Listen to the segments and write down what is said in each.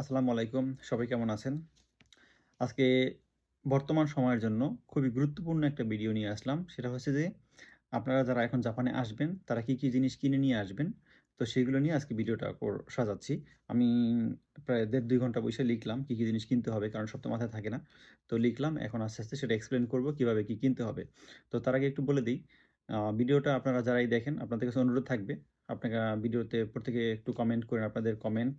আসসালামু আলাইকুম। সবাই কেমন আছেন? আজকে বর্তমান সময়ের জন্য খুবই গুরুত্বপূর্ণ একটা ভিডিও নিয়ে আসলাম। সেটা হচ্ছে যে, আপনারা যারা এখন জাপানে আসবেন, তারা কি, কি জিনিস কিনে নিয়ে আসবেন? তো সেগুলো নিয়ে আজকে ভিডিওটা সাজাচ্ছি। আমি প্রায় ১.৫-২ ঘণ্টা বইসে লিখলাম কি, কি জিনিস কিনতে হবে। কারণ সব তো মাথায় থাকে না। তো লিখলাম। এখন আস্তে, আস্তে সেটা এক্সপ্লেন করব কীভাবে কি কিনতে হবে। তো তার আগে একটু বলে দিই ভিডিওটা আপনারা যারাই দেখেন, আপনাদের কাছে অনুরোধ থাকবে, আপনারা ভিডিওতে প্রত্যেকে একটু কমেন্ট করেন। আপনাদের কমেন্ট,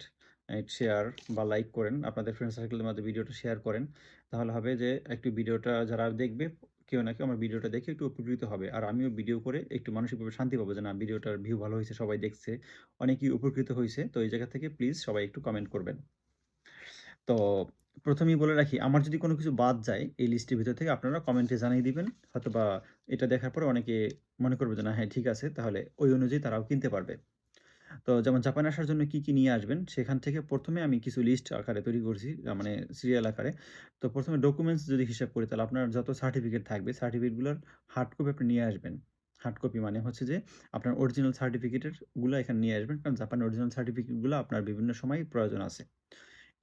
শেয়ার বা লাইক করেন। আপনাদের ফ্রেন্ড সার্কেলের মাঝে ভিডিওটা শেয়ার করেন। তাহলে হবে যে একটু ভিডিওটা যারা দেখবে, কেউ না কেউ আমার ভিডিওটা দেখে একটু উপকৃত হবে। আর আমিও ভিডিও করে একটু মানসিকভাবে শান্তি পাবো যে, না ভিডিওটার ভিউ ভালো হয়েছে সবাই দেখছে। অনেকেই উপকৃত হয়েছে তো এই জায়গা থেকে প্লিজ সবাই একটু কমেন্ট করবেন। তো প্রথমেই বলে রাখি, আমার যদি কোনো কিছু বাদ যায় এই লিস্টের ভিতর থেকে আপনারা কমেন্টে জানিয়ে দিবেন। হয়তোবা এটা দেখার পরে অনেকে মনে করবে যে, না হ্যাঁ ঠিক আছে। তাহলে ওই অনুযায়ী তারাও কিনতে পারবে। তো যেমন জাপানে আসার জন্য কি, কি নিয়ে আসবেন? সেখান থেকে প্রথমে আমি কিছু লিস্ট আকারে তৈরি করছি। মানে সিরিয়াল আকারে। তো ১ম এ ডকুমেন্টস যদি হিসাব করি, তাহলে আপনার যত সার্টিফিকেট থাকবে, সার্টিফিকেটগুলোর হার্ড কপি আপনি নিয়ে আসবেন। হার্ড কপি মানে হচ্ছে যে, আপনার অরিজিনাল সার্টিফিকেটেরগুলা এখানে নিয়ে আসবেন। কারণ জাপানের অরিজিনাল সার্টিফিকেটগুলা আপনার বিভিন্ন সময় প্রয়োজন আছে।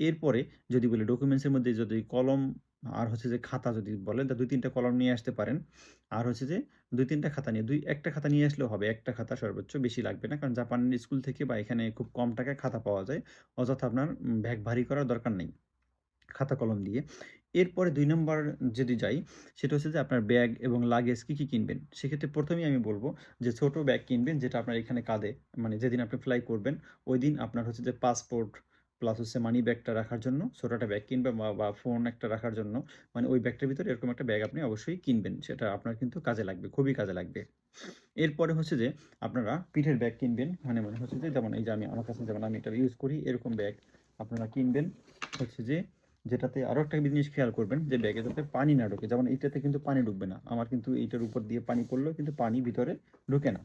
এরপরে যদি বলি ডকুমেন্টসের মধ্যে যদি কলম আর হচ্ছে যে খাতা যদি বলেন, তা ২-৩ টা কলম নিয়ে আসতে পারেন। আর হচ্ছে যে ২-৩ টা খাতা নিয়ে দুই একটা খাতা নিয়ে আসলেও হবে। একটা খাতা সর্বোচ্চ বেশি লাগবে না। কারণ জাপানের স্কুল থেকে বা এখানে খুব কম টাকায় খাতা পাওয়া যায়। অযথা আপনার ব্যাগ ভারী করার দরকার নেই। খাতা কলম দিয়ে। এরপরে দুই নম্বর যদি যাই, সেটা হচ্ছে যে আপনার ব্যাগ এবং লাগেজ কী কী কিনবেন? সেক্ষেত্রে প্রথমেই আমি বলব যে, ছোট ব্যাগ কিনবেন যেটা আপনার এখানে কাঁধে মানে যেদিন আপনি ফ্লাই করবেন, ওই দিন আপনার হচ্ছে যে পাসপোর্ট প্লাস হচ্ছে মানি ব্যাগটা রাখার জন্য ছোট একটা ব্যাগ কিনবেন বা, ফোন একটা রাখার জন্য মানে ওই ব্যাগটার ভিতরে এরকম একটা ব্যাগ আপনি অবশ্যই কিনবেন। সেটা আপনার কিন্তু কাজে লাগবে, খুবই কাজে লাগবে। এরপরে হচ্ছে যে, আপনারা পিঠের ব্যাগ কিনবেন। মানে মনে হচ্ছে যে, যেমন এই যে আমি আমার কাছে যেমন আমি এটা ইউজ করি, এরকম ব্যাগ আপনারা কিনবেন। হচ্ছে যে, যেটাতে আরও একটা জিনিস খেয়াল করবেন যে, ব্যাগে যাতে পানি না ঢোকে। যেমন এইটাতে কিন্তু পানি ঢুকবে না। আমার কিন্তু এইটার উপর দিয়ে পানি পড়লেও কিন্তু পানি ভিতরে ঢোকে না।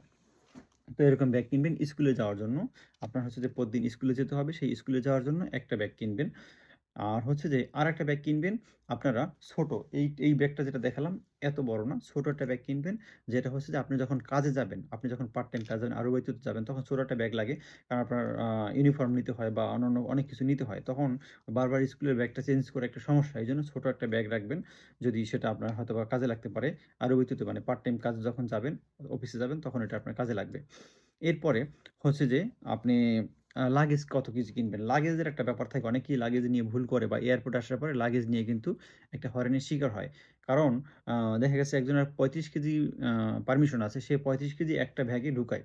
তো এরকম ব্যাগ কিনবেন স্কুলে যাওয়ার জন্য। আপনার হচ্ছে যে প্রতিদিন স্কুলে যেতে হবে, সেই স্কুলে যাওয়ার জন্য একটা ব্যাগ কিনবেন। আর হচ্ছে যে আর একটা ব্যাগ কিনবেন আপনারা ছোট। এই, এই ব্যাগটা যেটা দেখালাম এত বড় না। ছোট একটা ব্যাগ কিনবেন। যেটা হচ্ছে যে আপনি যখন কাজে যাবেন, আপনি যখন পার্ট টাইম কাজে যাবেন, আরবিতে যাবেন, তখন ছোট একটা ব্যাগ লাগে। কারণ আপনার ইউনিফর্ম নিতে হয় বা অন্যান্য অনেক কিছু নিতে হয়। তখন বারবার স্কুলের ব্যাগটা চেঞ্জ করে একটা সমস্যা। এই জন্য ছোট একটা ব্যাগ রাখবেন। যদি সেটা আপনার হয়তো বা কাজে লাগতে পারে। আরও আরবিতে মানে পার্ট টাইম কাজে যখন যাবেন, অফিসে যাবেন তখন এটা আপনার কাজে লাগবে। এরপরে হচ্ছে যে আপনি লাগেজ কত কিছু কিনবেন? লাগেজের একটা ব্যাপার থাকে। অনেকেই লাগেজ নিয়ে ভুল করে বা এয়ারপোর্টে আসার পরে লাগেজ নিয়ে কিন্তু একটা হয়রানির শিকার হয়। কারণ দেখা গেছে একজনের ৩৫ কেজি পারমিশন আছে। সে ৩৫ কেজি একটা ব্যাগে ঢুকায়।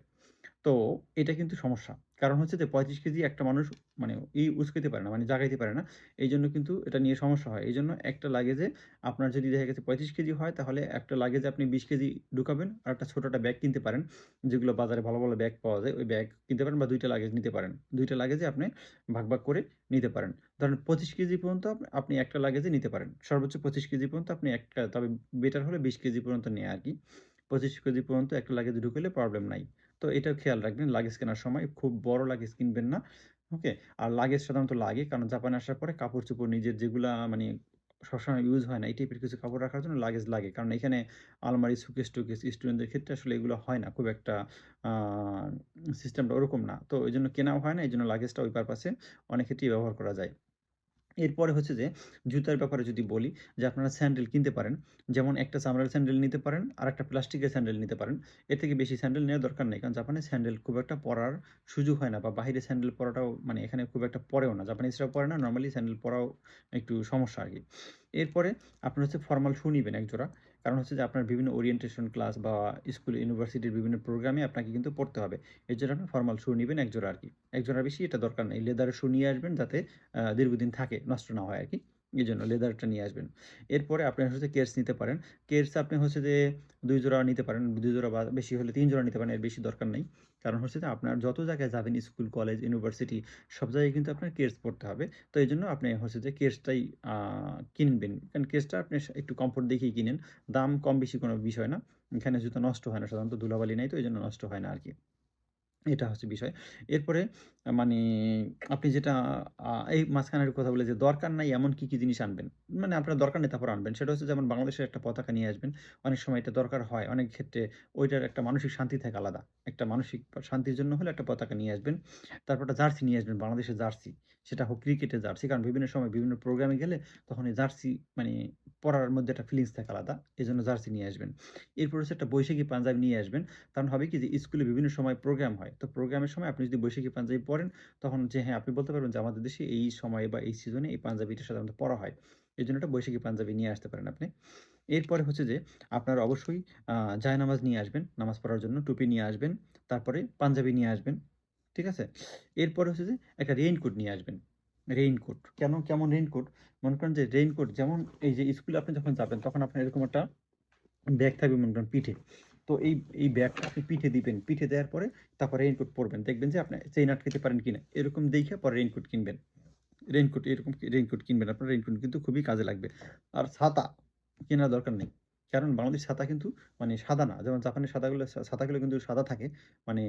তো এটা কিন্তু সমস্যা। কারণ হচ্ছে যে ৩৫ কেজি একটা মানুষ মানে ই উঁচকাইতে পারে না, মানে জাগাইতে পারে না। এই জন্য কিন্তু এটা নিয়ে সমস্যা হয়। এই জন্য একটা লাগেজে আপনার যদি দেখা গেছে ৩৫ কেজি হয়, তাহলে একটা লাগেজে আপনি ২০ কেজি ঢুকাবেন। আর একটা ছোট একটা ব্যাগ কিনতে পারেন। যেগুলো বাজারে ভালো, ভালো ব্যাগ পাওয়া যায়। ওই ব্যাগ কিনতে পারেন বা দুইটা লাগেজ নিতে পারেন। দুইটা লাগেজে আপনি ভাগ, ভাগ করে নিতে পারেন। ধরেন ২৫ কেজি পর্যন্ত আপনি একটা লাগেজে নিতে পারেন। সর্বোচ্চ ২৫ কেজি পর্যন্ত আপনি একটা তবে বেটার হলে ২০ কেজি পর্যন্ত নেয় আর কি পঁচিশ কেজি পর্যন্ত একটা লাগেজে ঢুকাইলে প্রবলেম নাই। তো এটাও খেয়াল রাখবেন লাগেজ কেনার সময় খুব বড় লাগেজ কিনবেন না। ওকে? আর লাগেজ সাধারণত লাগে কারণ জাপানে আসার পরে কাপড়-চোপড় নিজের যেগুলা মানে সবসময় ইউজ হয় না, এই টাইপের কিছু কাপড় রাখার জন্য লাগেজ লাগে। কারণ এখানে আলমারি, শোকেস-টোকেস স্টুডেন্টদের ক্ষেত্রে আসলে এগুলো হয় না। খুব একটা সিস্টেমটা ওরকম না। তো ওই জন্য কেনাও হয় না। এই জন্য লাগেজটা ওই পারপাসে অনেক ক্ষেত্রেই ব্যবহার করা যায়। এরপরে হচ্ছে যে জুতার ব্যাপারে যদি বলি যে আপনারা স্যান্ডেল কিনতে পারেন। যেমন একটা চামড়ার স্যান্ডেল নিতে পারেন, আর একটা প্লাস্টিকের স্যান্ডেল নিতে পারেন। এর থেকে বেশি স্যান্ডেল নেওয়ার দরকার নেই। কারণ জাপানে স্যান্ডেল খুব একটা পরার সুযোগ হয় না বা বাইরে স্যান্ডেল পরাটাও মানে এখানে খুব একটা পরেও না। জাপানিজরাও পরে না। নর্মালি স্যান্ডেল পরাও একটু সমস্যা আর কি এরপরে আপনার হচ্ছে ফর্মাল শু নিবেন এক জোড়া। কারণ হচ্ছে যে আপনার বিভিন্ন ওরিয়েন্টেশন ক্লাস বা স্কুল, ইউনিভার্সিটির বিভিন্ন প্রোগ্রামে আপনাকে কিন্তু পড়তে হবে। এর জন্য আপনি ফর্মাল শু নিবেন ১ জোড়া আরকি। ১ জোড়ার বেশি এটা দরকার নেই। লেদারের শু নিয়ে আসবেন যাতে দীর্ঘদিন থাকে, নষ্ট না হয় আর কি এই জন্য লেদারটা নিয়ে আসবেন। এরপরে আপনি হচ্ছে কেয়ার্স নিতে পারেন। কেয়ার্স আপনি হচ্ছে যে দুই জোড়া নিতে পারেন। দুই জোড়া বা বেশি হলে তিন জোড়া নিতে পারেন। এর বেশি দরকার নাই। কারণ হচ্ছে যে আপনার যত জায়গায় যাবেন স্কুল, কলেজ, ইউনিভার্সিটি সব জায়গায় কিন্তু আপনার কেস পড়তে হবে। তো এই জন্য আপনি হচ্ছে যে কেসটাই কিনবেন। কারণ কেসটা আপনি একটু কমফোর্ট দেখেই কিনেন। দাম কম বেশি কোনো বিষয় না। এখানে জুতা নষ্ট হয় না সাধারণত ধুলাবালি নাই তো এই জন্য নষ্ট হয় না আরকি। এটা হচ্ছে বিষয়। এরপরে মানে আপনি যেটা এই মাঝখানে আরেকটা কথা বলে যে দরকার নাই এমন কি, কি জিনিস আনবেন? মানে আপনার দরকার নেই তারপর আনবেন। সেটা হচ্ছে যেমন বাংলাদেশের একটা পতাকা নিয়ে আসবেন। অনেক সময় এটা দরকার হয়। অনেক ক্ষেত্রে ওইটার একটা মানসিক শান্তি থাকে আলাদা। একটা মানসিক শান্তির জন্য হলে একটা পতাকা নিয়ে আসবেন। তারপর একটা জার্সি নিয়ে আসবেন, বাংলাদেশের জার্সি। সেটা হোক ক্রিকেটের জার্সি। কারণ বিভিন্ন সময় বিভিন্ন প্রোগ্রামে গেলে তখন এই জার্সি মানে পড়ার মধ্যে একটা ফিলিংস থাকে আলাদা। এই জন্য জার্সি নিয়ে আসবেন। এরপর হচ্ছে একটা বৈশাখী পাঞ্জাবি নিয়ে আসবেন। কারণ হবে কি যে স্কুলে বিভিন্ন সময় প্রোগ্রাম হয়। তো প্রোগ্রামের সময় আপনি যদি বৈশাখী পাঞ্জাবি পড়েন তখন যে হ্যাঁ, আপনি বলতে পারবেন যে আমাদের দেশে এই সময়ে বা এই সিজনে এই পাঞ্জাবিটা সাধারণত পরা হয়। এজন্য একটা বৈশাখী পাঞ্জাবি নিয়ে আসতে পারেন আপনি। এরপরে হচ্ছে যে আপনারা অবশ্যই আ জায়নামাজ নিয়ে আসবেন নামাজ পড়ার জন্য, টুপি নিয়ে আসবেন, তারপরে পাঞ্জাবি নিয়ে আসবেন। ঠিক আছে? এরপরে হচ্ছে যে একটা রেইনকোট নিয়ে আসবেন। রেইনকোট। কেন কেমন রেইনকোট? মনে করেন যে রেইনকোট যেমন এই যে স্কুলে আপনি যখন যাবেন তখন আপনার এরকম একটা ব্যাগ থাকবে মনে করেন পিঠে। তো এই, এই ব্যাগটা আপনি পিঠে দিবেন। পিঠে দেওয়ার পরে তারপর রেইনকোট পরবেন। দেখবেন যে আপনি চেইন আটকাইতে পারেন কিনা। এরকম দেইখা পরে রেইনকোট কিনবেন। রেইনকোট এরকম রেইনকোট কিনবেন। আপনার রেইনকোট কিন্তু খুবই কাজে লাগবে। আর ছাতা কেনার দরকার নেই। কারণ বাংলাদেশ ছাতা কিন্তু মানে সাদা না। যেমন জাপানের সাদাগুলো ছাতাগুলো কিন্তু সাদা থাকে। মানে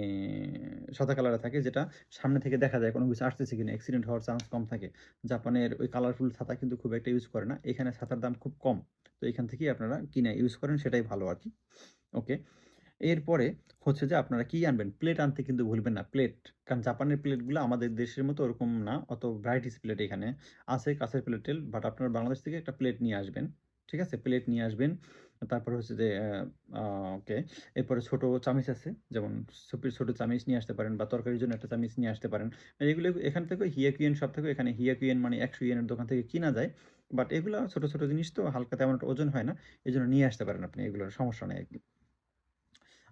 সাদা কালারে থাকে যেটা সামনে থেকে দেখা যায় কোনো কিছু আসতেছে কিনা। অ্যাক্সিডেন্ট হওয়ার চান্স কম থাকে। জাপানের ওই কালারফুল ছাতা কিন্তু খুব একটা ইউজ করে না। এখানে ছাতার দাম খুব কম। তো এখান থেকেই আপনারা কিনে ইউজ করেন সেটাই ভালো আরকি। ওকে। এরপরে হচ্ছে যে আপনারা কি আনবেন? প্লেট আনতে কিন্তু ভুলবেন না। প্লেট। কারণ জাপানের প্লেটগুলো আমাদের দেশের মতো ওরকম না। অত ভ্যারাইটিস প্লেট এখানে আছে কাঁচের প্লেট-টেল। বাট আপনারা বাংলাদেশ থেকে একটা প্লেট নিয়ে আসবেন। ঠিক আছে? প্লেট নিয়ে আসবেন। তারপরে হচ্ছে যে ওকে। এরপরে ছোট চামিচ আছে। যেমন সুপির ছোট চামিচ নিয়ে আসতে পারেন বা তরকারির জন্য একটা চামিচ নিয়ে আসতে পারেন। এগুলো এখান থেকে হিয়াকুইয়েন সব থেকে এখানে হিয়াকুইয়েন মানে ১০০ ইয়েনের দোকান থেকে কিনা যায়। বাট এগুলো ছোট, ছোট জিনিস তো হালকা তেমন ওজন হয় না। এজন্য নিয়ে আসতে পারেন আপনি এগুলোর সমস্যা নাই।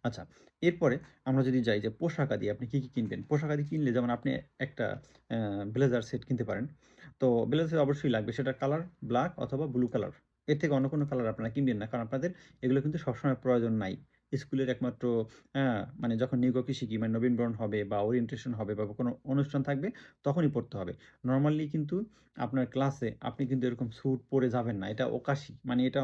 আচ্ছা, এরপরে আমরা যদি যাই যে পোশাক আদি আপনি কী কী কিনবেন? পোশাক আদি কিনলে যেমন আপনি একটা ব্লেজার সেট কিনতে পারেন। তো ব্লেজার সেট অবশ্যই লাগবে। সেটা কালার ব্ল্যাক অথবা ব্লু কালার। এর থেকে অন্য কোনো কালার আপনারা কিনবেন না। কারণ আপনাদের এগুলো কিন্তু সবসময় প্রয়োজন নাই। স্কুলের একমাত্র মানে যখন নিয়োগকে শিখি মানে নবীনবরণ হবে বা ওরিয়েন্টেশন হবে বা কোনো অনুষ্ঠান থাকবে, তখনই পড়তে হবে। নর্মালি কিন্তু আপনার ক্লাসে আপনি কিন্তু এরকম স্যুট পরে যাবেন না। এটা ওকাশি মানে এটা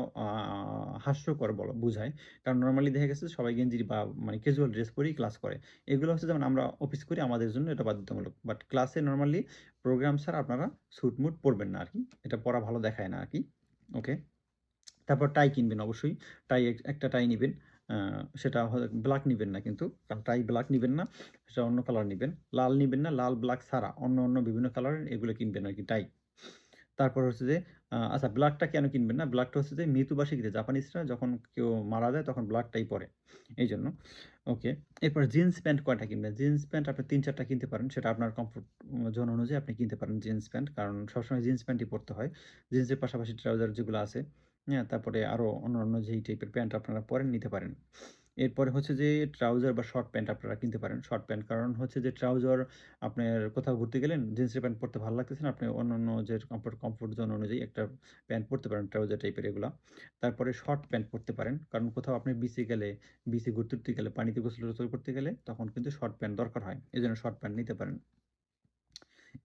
হাস্যকর বলা, বুঝায়। কারণ নর্মালি দেখা গেছে সবাই গেঞ্জি বা মানে ক্যাজুয়াল ড্রেস পরেই ক্লাস করে। এগুলো হচ্ছে যেমন আমরা অফিস করি, আমাদের জন্য এটা বাধ্যতামূলক। বাট ক্লাসে নর্মালি প্রোগ্রাম ছাড়া আপনারা স্যুট-মুট পরবেন না আর কি এটা পরা ভালো দেখায় না আর কি ওকে। তারপর টাই কিনবেন অবশ্যই। টাই একটা টাই নিবেন। সেটা ব্লাক নিবেন না কিন্তু। কারণ টাই ব্লাক নিবেন না। সেটা অন্য কালার নিবেন। লাল নিবেন না। লাল, ব্লাক ছাড়া অন্য, অন্য বিভিন্ন কালারের এগুলো কিনবেন আর কি টাই। তারপর হচ্ছে যে আচ্ছা ব্ল্যাকটা কেন কিনবেন না? ব্ল্যাকটা হচ্ছে যে মৃত্যুবার্ষিকীতে জাপানিজরা যখন কেউ মারা যায় তখন ব্লাকটাই পরে। এই জন্য ওকে। এরপর জিন্স প্যান্ট কয়টা কিনবেন? জিন্স প্যান্ট আপনি ৩-৪ টা কিনতে পারেন। সেটা আপনার কমফোর্ট জোন অনুযায়ী আপনি কিনতে পারেন জিন্স প্যান্ট। কারণ সবসময় জিন্স প্যান্টই পড়তে হয়। জিন্সের পাশাপাশি ট্রাউজার যেগুলো আছে? তারপরে আরও অন্যান্য যেই টাইপের প্যান্ট আপনারা পরেন নিতে পারেন। এরপরে হচ্ছে যে ট্রাউজার বা শর্ট প্যান্ট আপনারা কিনতে পারেন। শর্ট প্যান্ট কারণ হচ্ছে যে ট্রাউজার আপনার কোথাও ঘুরতে গেলেন, জিন্সের প্যান্ট পরতে ভালো লাগতেছে না। আপনি অন্যান্য যে কমফোর্ট কমফোর্ট জোন অনুযায়ী একটা প্যান্ট পরতে পারেন ট্রাউজার টাইপের এগুলা। তারপরে শর্ট প্যান্ট পরতে পারেন। কারণ কোথাও আপনি বিচে গেলে, বিচে ঘুরতে-টুরতে গেলে, পানিতে গোসল-টোসল করতে গেলে তখন কিন্তু শর্ট প্যান্ট দরকার হয়। এই জন্য শর্ট প্যান্ট নিতে পারেন।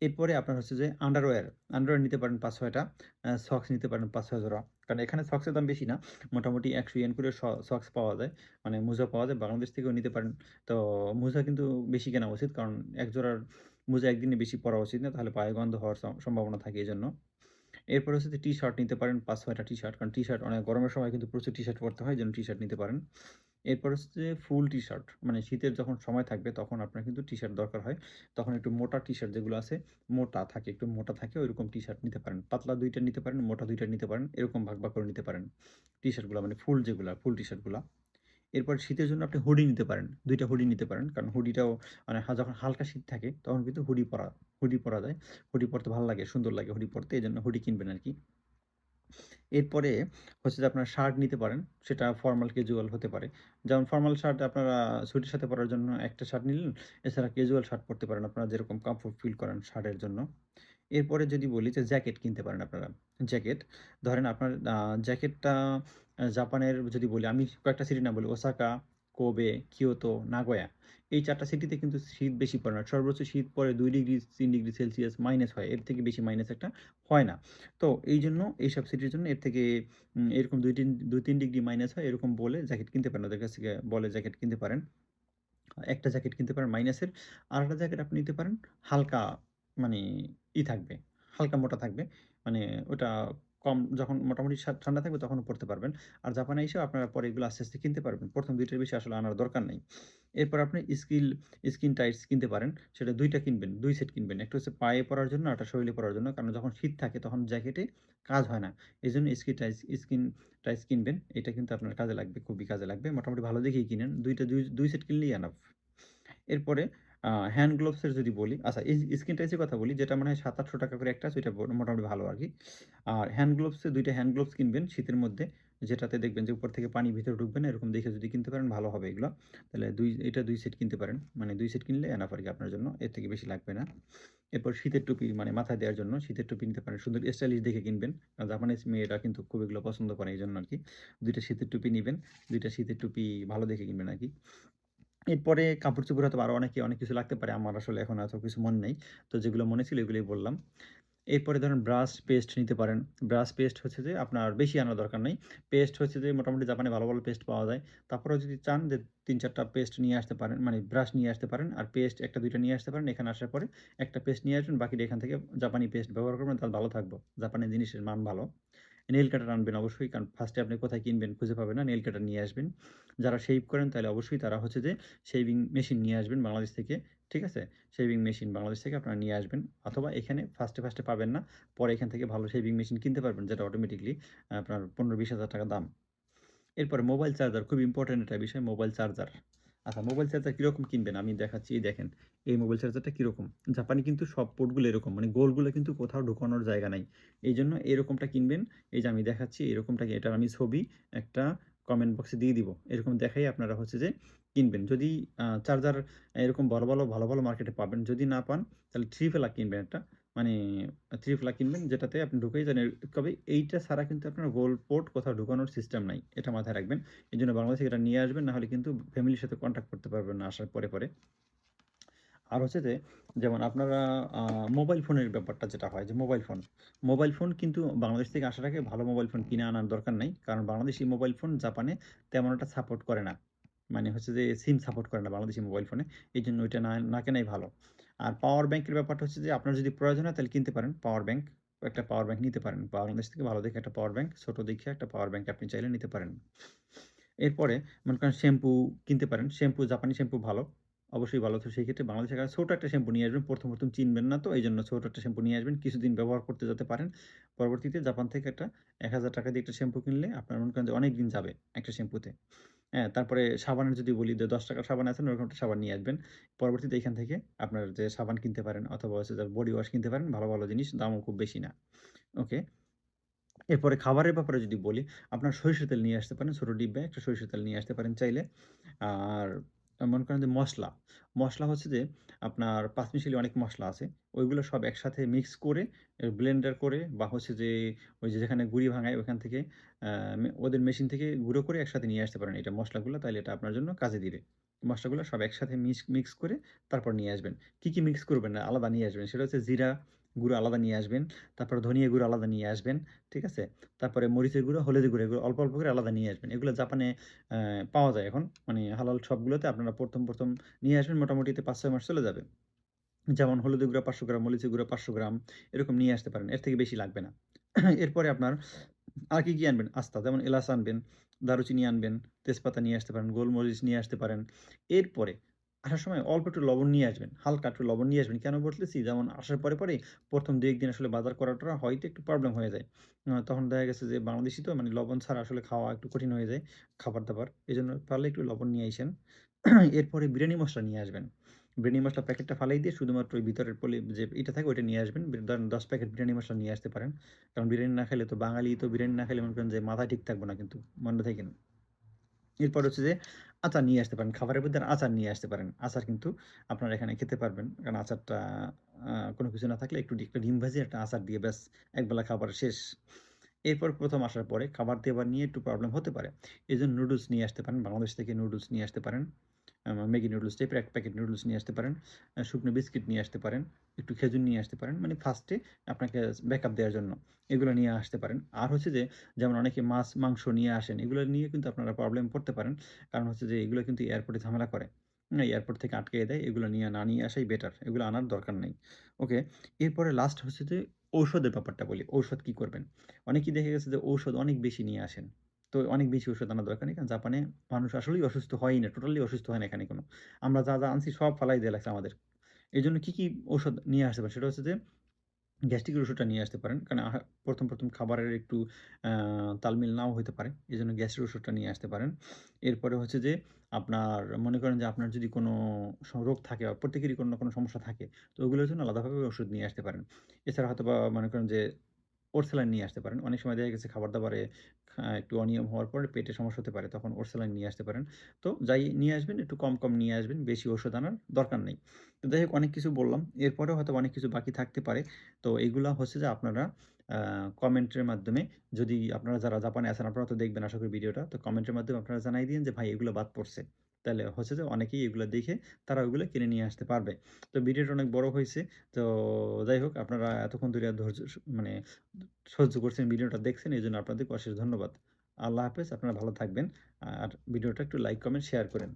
এরপরে আপনার হচ্ছে যে আন্ডারওয়্যার। আন্ডারওয়্যার নিতে পারেন ৫-৬ টা। আ সক্স নিতে পারেন ৫-৬ জোড়া। কারণ এখানে সক্সের দাম বেশি না। মোটামুটি ১০০ ইয়েন করে সক্স পাওয়া যায়। মানে মোজা পাওয়া যায়। বাংলাদেশ থেকেও নিতে পারেন। তো মোজা কিন্তু বেশি কেনা উচিত। কারণ এক জোড়ার মোজা একদিনে বেশি পরা উচিত না। তাহলে পায়ে গন্ধ হওয়ার সম্ভাবনা থাকে এই জন্য এরপর হচ্ছে যে টি-শার্ট নিতে পারেন ৫-৬ টা টি-শার্ট। কারণ টি-শার্ট অনেক গরমের সময় কিন্তু প্রচুর টি-শার্ট পড়তে হয়। এজন্য টি-শার্ট নিতে পারেন। এরপর হচ্ছে ফুল টি-শার্ট। মানে শীতের যখন সময় থাকবে তখন আপনার কিন্তু টি-শার্ট দরকার হয়। তখন একটু মোটা টি-শার্ট যেগুলো আছে, মোটা থাকে, একটু মোটা থাকে ওইরকম টি-শার্ট নিতে পারেন। পাতলা দুইটা নিতে পারেন, মোটা দুইটা নিতে পারেন। এরকম ভাগ, ভাগ করে নিতে পারেন। টি-শার্টগুলা মানে ফুল যেগুলা, ফুল টি-শার্টগুলা। এরপর শীতের জন্য আপনি হুডি নিতে পারেন। দুইটা হুডি নিতে পারেন। কারণ হুডিটাও মানে যখন হালকা শীত থাকে তখন কিন্তু হুডি পরা হুডি পরা যায়। হুডি পরতে ভালো লাগে, সুন্দর লাগে হুডি পরতে। এই জন্য হুডি কিনবেন আরকি। এরপরে হচ্ছে যে আপনারা শার্ট নিতে পারেন। সেটা ফর্মাল ক্যাজুয়াল হতে পারে। যেমন ফর্মাল শার্ট আপনারা স্যুটের সাথে পরার জন্য একটা শার্ট নিলেন। এছাড়া ক্যাজুয়াল শার্ট পরতে পারেন আপনারা যেরকম কমফোর্ট ফিল করেন শার্টের জন্য। এরপরে যদি বলি যে জ্যাকেট কিনতে পারেন আপনারা। জ্যাকেট ধরেন আপনার জ্যাকেটটা জাপানের যদি বলি আমি কয়েকটা সিটির নাম বলি ওসাকা, কোবে, কিয়োতো, নাগোয়া। এই ৪ টা সিটিতে কিন্তু শীত বেশি পড়ে না। সর্বোচ্চ শীত পড়ে দুই ডিগ্রি তিন ডিগ্রি সেলসিয়াস মাইনাস হয়। এর থেকে বেশি মাইনাস একটা হয় না। তো এই জন্য এইসব সিটির জন্য এর থেকে এরকম ২-৩ ২-৩ ডিগ্রি মাইনাস হয় এরকম বলে জ্যাকেট কিনতে পারেন। ওদের কাছ থেকে বলে জ্যাকেট কিনতে পারেন। একটা জ্যাকেট কিনতে পারেন মাইনাসের। আরেকটা জ্যাকেট আপনি নিতে পারেন হালকা মানে ই থাকবে, হালকা মোটা থাকবে। মানে ওটা কম যখন মোটামুটি ঠান্ডা থাকবে তখনও পড়তে পারবেন। আর জাপানে এসেও আপনারা পরে এগুলো আস্তে, আস্তে কিনতে পারবেন। ১ম ২ টার বেশি আসলে আনার দরকার নেই। এরপর আপনি স্কিল স্কিন টাইটস কিনতে পারেন। সেটা দুইটা কিনবেন, দুই সেট কিনবেন। একটা হচ্ছে পায়ে পরার জন্য, আরেকটা শরীরে পরার জন্য। কারণ যখন শীত থাকে তখন জ্যাকেটে কাজ হয় না। এই জন্য স্কিন টাইটস স্কিন টাইস কিনবেন। এটা কিন্তু আপনার কাজে লাগবে, খুবই কাজে লাগবে। মোটামুটি ভালো দেখেই কিনেন। ২ টা ২ ২ সেট কিনলেই এনাফ। এরপরে হ্যান্ড গ্লোভসের যদি বলি, আচ্ছা এই স্কিন টাইটস এর কথা বলি যেটা মনে হয় ৳৭-৮০০ করে একটা ওইটা মোটামুটি ভালো আর কি আর হ্যান্ড গ্লোভস এ ২ টা হ্যান্ড গ্লোভস কিনবেন শীতের মধ্যে। যেটাতে দেখবেন যে উপর থেকে পানি ভিতরে ঢুকবে না এরকম দেখে যদি কিনতে পারেন ভালো হবে এগুলো তাহলে দুই এটা দুই সেট কিনতে পারেন। মানে দুই সেট কিনলে এনাফ আরকি আপনার জন্য। এর থেকে বেশি লাগবে না। এরপর শীতের টুপি মানে মাথায় দেওয়ার জন্য শীতের টুপি নিতে পারেন। সুন্দর স্টাইলিশ দেখে কিনবেন। কারণ জাপানিজ মেয়েরা কিন্তু খুব এগুলো পছন্দ করে এই জন্য আর কি দুইটা শীতের টুপি নিবেন। দুইটা শীতের টুপি ভালো দেখে কিনবেন আরকি। এরপরে কাপড়-চোপড় হয়তো আরও অনেকে অনেক কিছু লাগতে পারে। আমার আসলে এখন এত কিছু মনে নেই। তো যেগুলো মনে ছিল এগুলোই বললাম। এরপরে ধরেন ব্রাশ, পেস্ট নিতে পারেন। ব্রাশ, পেস্ট হচ্ছে যে আপনার বেশি আনার দরকার নেই পেস্ট হচ্ছে যে মোটামুটি জাপানে ভালো, ভালো পেস্ট পাওয়া যায়। তারপরেও যদি চান যে ৩-৪ টা পেস্ট নিয়ে আসতে পারেন, মানে ব্রাশ নিয়ে আসতে পারেন। আর পেস্ট ১ টা ২ টা নিয়ে আসতে পারেন। এখানে আসার পরে একটা পেস্ট নিয়ে আসবেন। বাকিটা এখান থেকে জাপানি পেস্ট ব্যবহার করবেন তাহলে ভালো থাকব। জাপানি জিনিসের মান ভালো। নেইল কাটার আনবেন অবশ্যই। কারণ ফার্স্টে আপনি কোথায় কিনবেন খুঁজে পাবেন না। নেল কাটার নিয়ে আসবেন। যারা শেভ করেন তাহলে অবশ্যই তারা হচ্ছে যে শেভিং মেশিন নিয়ে আসবেন বাংলাদেশ থেকে। ঠিক আছে? শেভিং মেশিন বাংলাদেশ থেকে আপনারা নিয়ে আসবেন। অথবা এখানে ফার্স্টে ফার্স্টে পাবেন না। পরে এখান থেকে ভালো শেভিং মেশিন কিনতে পারবেন, যেটা অটোমেটিক্যালি আপনার ১৫-২০ হাজার টাকা দাম। এরপরে মোবাইল চার্জার খুব ইম্পোর্টেন্ট একটা বিষয় মোবাইল চার্জার। আচ্ছা মোবাইল চার্জার কীরকম কিনবেন আমি দেখাচ্ছি। দেখেন। এই মোবাইল চার্জারটা কীরকম জাপানি কিন্তু সব পোর্টগুলো এরকম। মানে গোলগুলো কিন্তু কোথাও ঢুকানোর জায়গা নাই। এই জন্য এরকমটা কিনবেন। এই যে আমি দেখাচ্ছি এরকমটা এটার আমি ছবি একটা কমেন্ট বক্সে দিয়ে দিব। এরকম দেখাই আপনারা হচ্ছে যে কিনবেন। যদি চার্জার এরকম বড়, বড় ভালো, ভালো মার্কেটে পাবেন। যদি না পান তাহলে 3 প্লাগ কিনবেন একটা। মানে 3 প্লাগ কিনবেন যেটাতে আপনি ঢুকেই জানেন তবে এইটা ছাড়া কিন্তু আপনার গোল পোর্ট কোথাও ঢুকানোর সিস্টেম নাই। এটা মাথায় রাখবেন। এই জন্য থেকে এটা নিয়ে আসবেন। নাহলে কিন্তু ফ্যামিলির সাথে কন্ট্যাক্ট করতে পারবেন না আসার পরে, পরে। আর হচ্ছে যে যেমন আপনারা মোবাইল ফোনের ব্যাপারটা যেটা হয় যে মোবাইল ফোন। মোবাইল ফোন কিন্তু বাংলাদেশ থেকে আসার আগে ভালো মোবাইল ফোন কিনে আনার দরকার নাই। কারণ বাংলাদেশী মোবাইল ফোন জাপানে তেমন একটা সাপোর্ট করে না। মানে হচ্ছে যে সিম সাপোর্ট করে না বাংলাদেশী মোবাইল ফোনে। এই জন্য ওইটা না, না কেনাই ভালো। আর পাওয়ার ব্যাংকের ব্যাপারটা হচ্ছে যে আপনার যদি প্রয়োজন হয় তাহলে কিনতে পারেন পাওয়ার ব্যাংক। একটা পাওয়ার ব্যাংক নিতে পারেন। বাংলাদেশ থেকে ভালো দেখে একটা পাওয়ার ব্যাংক, ছোটো দেখে একটা পাওয়ার ব্যাংক আপনি চাইলে নিতে পারেন। এরপরে মনে করেন শ্যাম্পু কিনতে পারেন। শ্যাম্পু জাপানি শ্যাম্পু ভালো। অবশ্যই ভালো। তো সেই ক্ষেত্রে বাংলাদেশ থেকে ছোট একটা শ্যাম্পু নিয়ে আসবেন। ১ম, ১ম চিনবেন না তো এই জন্য ছোট একটা শ্যাম্পু নিয়ে আসবেন। কিছুদিন ব্যবহার করতে যাতে পারেন। পরবর্তীতে জাপান থেকে একটা ৳১,০০০ দিয়ে একটা শ্যাম্পু কিনলে আপনার মনে করেন যে অনেকদিন যাবে একটা শ্যাম্পুতে। হ্যাঁ, তারপরে সাবানের যদি বলি যে ৳১০ র সাবান আছে না ওরকম একটা সাবান নিয়ে আসবেন। পরবর্তীতে এখান থেকে আপনার যে সাবান কিনতে পারেন অথবা হচ্ছে বডি ওয়াশ কিনতে পারেন। ভালো, ভালো জিনিস দামও খুব বেশি না। ওকে। এরপরে খাবারের ব্যাপারে যদি বলি, আপনার সরিষার তেল নিয়ে আসতে পারেন। ছোট ডিব্বা একটা সরিষার তেল নিয়ে আসতে পারেন চাইলে। আর মনে করেন যে মশলা মশলা হচ্ছে যে আপনার পাঁচমিশালি অনেক মশলা আছে। ওইগুলো সব একসাথে মিক্স করে ব্লেন্ডার করে বা হচ্ছে যে ওই যে যেখানে গুঁড়ি ভাঙায় ওখান থেকে ওদের মেশিন থেকে গুঁড়ো করে একসাথে নিয়ে আসতে পারেন এটা মশলাগুলো তাহলে এটা আপনার জন্য কাজে দিবে। মশলাগুলো সব একসাথে মিস মিক্স করে তারপর নিয়ে আসবেন। কি, কি মিক্স করবেন না আলাদা নিয়ে আসবেন। সেটা হচ্ছে জিরা গুঁড়ো আলাদা নিয়ে আসবেন। তারপরে ধনিয়া গুঁড়ো আলাদা নিয়ে আসবেন। ঠিক আছে? তারপরে মরিচের গুঁড়ো, হলুদের গুঁড়ো এগুলো অল্প, অল্প করে আলাদা নিয়ে আসবেন। এগুলো জাপানে পাওয়া যায় এখন। মানে হালাল সবগুলোতে আপনারা ১ম, ১ম নিয়ে আসবেন মোটামুটিতে ৫-৬ মাস চলে যাবে। যেমন হলুদের গুঁড়া ৫০০ গ্রাম, মরিচের গুঁড়া ৫০০ গ্রাম এরকম নিয়ে আসতে পারেন। এর থেকে বেশি লাগবে না। এরপরে আপনার আর কি, কি আনবেন? আস্তা যেমন এলাচ আনবেন, দারুচিনি আনবেন, তেজপাতা নিয়ে আসতে পারেন, গোলমরিচ নিয়ে আসতে পারেন। এরপরে আসার সময় অল্প একটু লবণ নিয়ে আসবেন। হালকা একটু লবণ নিয়ে আসবেন। কেন বলতেছি? যেমন আসার পরে, পরেই ১ম ২-১ দিন আসলে বাজার করাটা হয়তো একটু প্রবলেম হয়ে যায়। তখন দেখা গেছে যে বাংলাদেশী তো মানে লবণ ছাড়া আসলে খাওয়া একটু কঠিন হয়ে যায় খাবার-দাবার। এজন্য পারলে একটু লবণ নিয়ে আইসেন। এরপরে বিরিয়ানি মশলা নিয়ে আসবেন। বিরিয়ানি মসলা প্যাকেটটা ফালাই দিয়ে শুধুমাত্র ওই ভিতরের পলি যে এটা থাকে ওইটা নিয়ে আসবেন। ধরেন ১০ প্যাকেট বিরিয়ানি মশলা নিয়ে আসতে পারেন। কারণ বিরিয়ানি না খেলে তো বাঙালি তো বিরিয়ানি না খেলে মনে করেন যে মাথায় ঠিক থাকবে না কিন্তু মনে থাকেন। এরপর হচ্ছে যে আচার নিয়ে আসতে পারেন। খাবারের মধ্যে আচার নিয়ে আসতে পারেন। আচার কিন্তু আপনারা এখানে খেতে পারবেন। কারণ আচারটা কোনো কিছু না থাকলে একটু একটা ডিম ভাজি, একটা আচার দিয়ে ব্যাস একবেলা খাবার শেষ। এরপর প্রথম আসার পরে খাবার দেবার নিয়ে একটু প্রবলেম হতে পারে। এই জন্য নুডলস নিয়ে আসতে পারেন। বাংলাদেশ থেকে নুডলস নিয়ে আসতে পারেন। ম্যাগি নুডলস টাইপের ১ প্যাকেট নুডলস নিয়ে আসতে পারেন। শুকনো বিস্কিট নিয়ে আসতে পারেন। একটু খেজুর নিয়ে আসতে পারেন। মানে ফার্স্টে আপনাকে ব্যাকআপ দেওয়ার জন্য। এগুলো নিয়ে আসতে পারেন। আর হচ্ছে যে যেমন অনেকে মাছ, মাংস নিয়ে আসেন। এগুলো নিয়ে কিন্তু আপনারা প্রবলেম পড়তে পারেন। কারণ হচ্ছে যে এগুলো কিন্তু এয়ারপোর্টে ঝামেলা করে। এয়ারপোর্ট থেকে আটকিয়ে দেয়। এগুলো নিয়ে না নিয়ে আসাই বেটার। এগুলো আনার দরকার নেই। ওকে। এরপরে লাস্ট হচ্ছে যে ঔষধের ব্যাপারটা বলি। ঔষধ কি করবেন? অনেকেই দেখে গেছে যে ঔষধ অনেক বেশি নিয়ে আসেন। তো অনেক বেশি ওষুধ আনার দরকার নেই। কারণ জাপানে মানুষ আসলেই অসুস্থ হয়ই না। টোটালি অসুস্থ হয় না এখানে কোনো। আমরা যা, যা আনছি সব ফালাই দেয়া লাগছে আমাদের। এই জন্য কী কী ওষুধ নিয়ে আসতে পারেন? সেটা হচ্ছে যে গ্যাস্ট্রিকের ওষুধটা নিয়ে আসতে পারেন। কারণ প্রথম ১ম, ১ম খাবারের একটু তালমিল নাও হতে পারে। এই জন্য গ্যাসের ওষুধটা নিয়ে আসতে পারেন। এরপরে হচ্ছে যে আপনার মনে করেন যে আপনার যদি কোনো রোগ থাকে বা প্রত্যেকেরই কোনো কোনো সমস্যা থাকে। তো ওগুলোর জন্য আলাদাভাবে ওষুধ নিয়ে আসতে পারেন। এছাড়া হয়তোবা মনে করেন যে ওরসালাইন নিয়ে আসতে পারেন। অনেক সময় দেখা গেছে খাবার-দাবারে একটু অনিয়ম হওয়ার পরে পেটে সমস্যা হতে পারে। তখন ওরসালাইন নিয়ে আসতে পারেন। তো যাই নিয়ে আসবেন একটু কম, কম নিয়ে আসবেন। বেশি ওষুধ আনার দরকার নেই। তো যাই হোক অনেক কিছু বললাম। এরপরেও হয়তো অনেক কিছু বাকি থাকতে পারে। তো এগুলা হচ্ছে যে আপনারা কমেন্টের মাধ্যমে যদি আপনারা যারা জাপানে আছেন আপনারা তো দেখবেন আশা করি ভিডিওটা। তো কমেন্টের মাধ্যমে আপনারা জানাই দিন যে ভাই এগুলো বাদ পড়ছে। তাইলে হচ্ছে যে অনেকেই এগুলো দেখে তারা ওগুলো কিনে নিয়ে আসতে পারবে। তো ভিডিওটা অনেক বড় হয়েছে তো যাই হোক আপনারা এতক্ষণ ধরে ধৈর্য মানে সহ্য করছেন ভিডিওটা দেখছেন এই জন্য আপনাদেরকে অশেষ ধন্যবাদ। আল্লাহ হাফেজ। আপনারা ভালো থাকবেন। আর ভিডিওটা একটু লাইক, কমেন্ট, শেয়ার করেন।